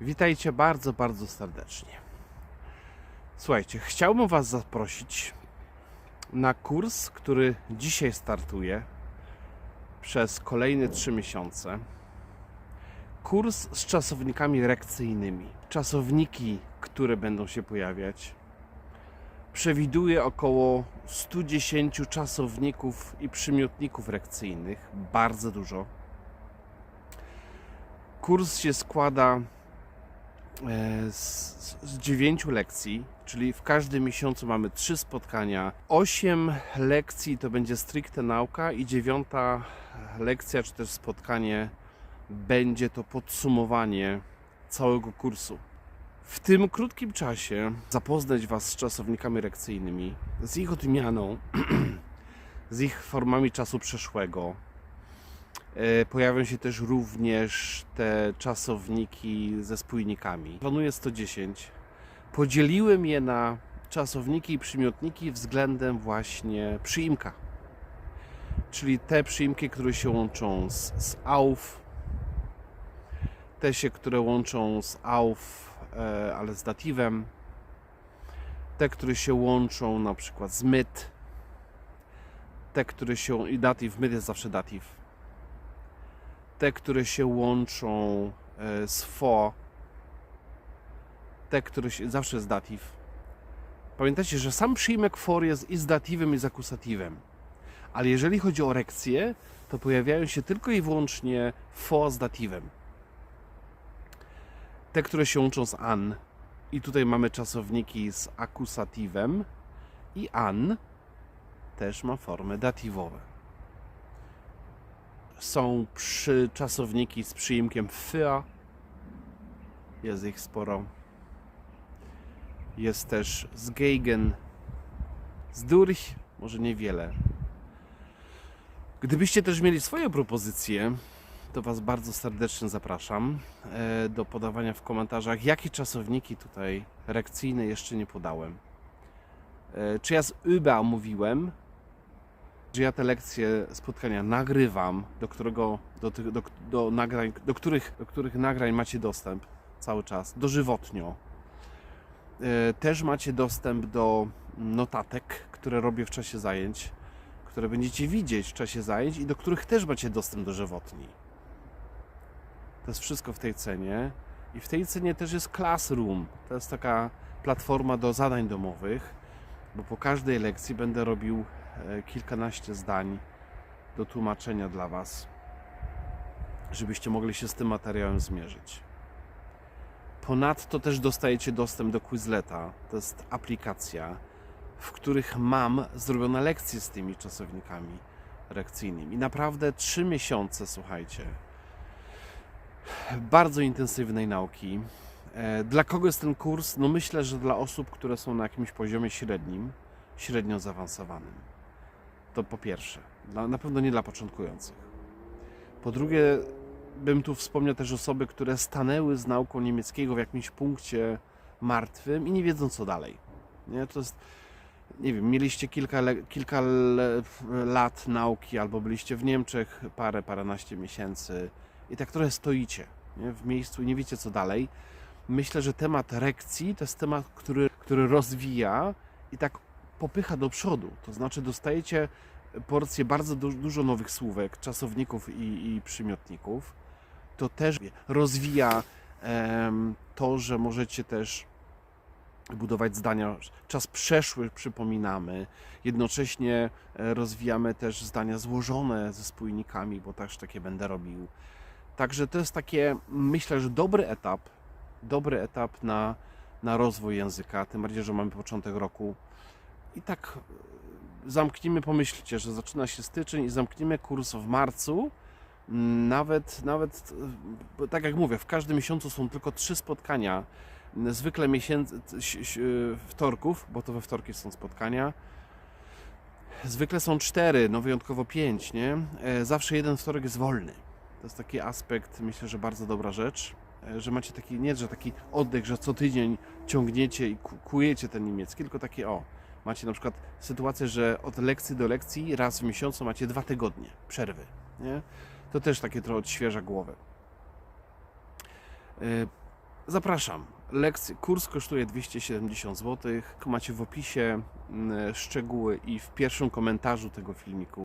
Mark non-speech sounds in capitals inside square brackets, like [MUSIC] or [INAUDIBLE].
Witajcie bardzo, bardzo serdecznie. Słuchajcie, chciałbym Was zaprosić na kurs, który dzisiaj startuje przez kolejne 3 miesiące. Kurs z czasownikami rekcyjnymi. Czasowniki, które będą się pojawiać, przewiduje około 110 czasowników i przymiotników rekcyjnych, bardzo dużo. Kurs się składa z, z 9 lekcji, czyli w każdym miesiącu mamy 3 spotkania. 8 lekcji to będzie stricte nauka i dziewiąta lekcja czy też spotkanie będzie to podsumowanie całego kursu. W tym krótkim czasie zapoznać Was z czasownikami rekcyjnymi, z ich odmianą, [CLEARS THROAT] z ich formami czasu przeszłego. E, Pojawią się też również te czasowniki ze spójnikami. Planuję 110. Podzieliłem je na czasowniki i przymiotniki względem właśnie przyimka. Czyli te przyimki, które się łączą z, z auf, te się, które łączą z auf, e, ale z datywem, te, które się łączą na przykład z myt, te, które się, i datyw, myt jest zawsze datyw, te, które się łączą e, z fo, te, które się, zawsze jest datyw. Pamiętajcie, że sam przyjmek for jest i z datywem, i z akusatywem. Ale jeżeli chodzi o rekcję, to pojawiają się tylko i wyłącznie fo z datywem. Te, które się łączą z an. I tutaj mamy czasowniki z akusatywem. I an też ma formę datywową. Są przy czasowniki z przyimkiem fya. Jest ich sporo. Jest też z gegen, z durch, może niewiele. Gdybyście też mieli swoje propozycje, to Was bardzo serdecznie zapraszam e, do podawania w komentarzach, jakie czasowniki tutaj rekcyjne jeszcze nie podałem. E, Czy ja z Uba mówiłem, że ja te lekcje spotkania nagrywam, do którego, do, tych- do, do, nagrań, do, których, do których nagrań macie dostęp cały czas, dożywotnio. E, Też macie dostęp do notatek, które robię w czasie zajęć, które będziecie widzieć w czasie zajęć i do których też macie dostęp dożywotni. To jest wszystko w tej cenie. I w tej cenie też jest Classroom. To jest taka platforma do zadań domowych, bo po każdej lekcji będę robił kilkanaście zdań do tłumaczenia dla Was, żebyście mogli się z tym materiałem zmierzyć. Ponadto też dostajecie dostęp do Quizleta. To jest aplikacja, w których mam zrobione lekcje z tymi czasownikami rekcyjnymi. Naprawdę trzy miesiące, słuchajcie, bardzo intensywnej nauki. E, Dla kogo jest ten kurs? No myślę, że dla osób, które są na jakimś poziomie średnim, średnio zaawansowanym. To po pierwsze. Na pewno nie dla początkujących. Po drugie, bym tu wspomniał też osoby, które stanęły z nauką niemieckiego w jakimś punkcie martwym i nie wiedzą co dalej. Nie? To jest, nie wiem, mieliście kilka, kilka lat nauki albo byliście w Niemczech parę, paręnaście miesięcy i tak trochę stoicie nie? w miejscu i nie wiecie co dalej. Myślę, że temat rekcji to jest temat, który, który rozwija i tak popycha do przodu. To znaczy dostajecie porcję bardzo du- dużo nowych słówek, czasowników i, i przymiotników. To też rozwija to, że możecie też budować zdania. Czas przeszły przypominamy. Jednocześnie e, rozwijamy też zdania złożone ze spójnikami, bo też takie będę robił. Także to jest takie, myślę, że dobry etap, dobry etap na, na rozwój języka, tym bardziej, że mamy początek roku. I tak e, zamknijmy, pomyślcie, że zaczyna się styczeń i zamkniemy kurs w marcu. Mm, Nawet, nawet, e, tak jak mówię, w każdym miesiącu są tylko trzy spotkania. Zwykle miesięcy, e, wtorków, bo to we wtorki są spotkania. Zwykle są cztery, no wyjątkowo pięć, nie? Zawsze jeden wtorek jest wolny. To jest taki aspekt, myślę, że bardzo dobra rzecz, że macie taki, nie, że taki oddech, że co tydzień ciągniecie i ku- kujecie ten niemiecki, tylko takie o, macie na przykład sytuację, że od lekcji do lekcji raz w miesiącu macie dwa tygodnie przerwy, nie? To też takie trochę odświeża głowę. E, Zapraszam. Lekcje, kurs kosztuje 270 zł. Macie w opisie mm, szczegóły i w pierwszym komentarzu tego filmiku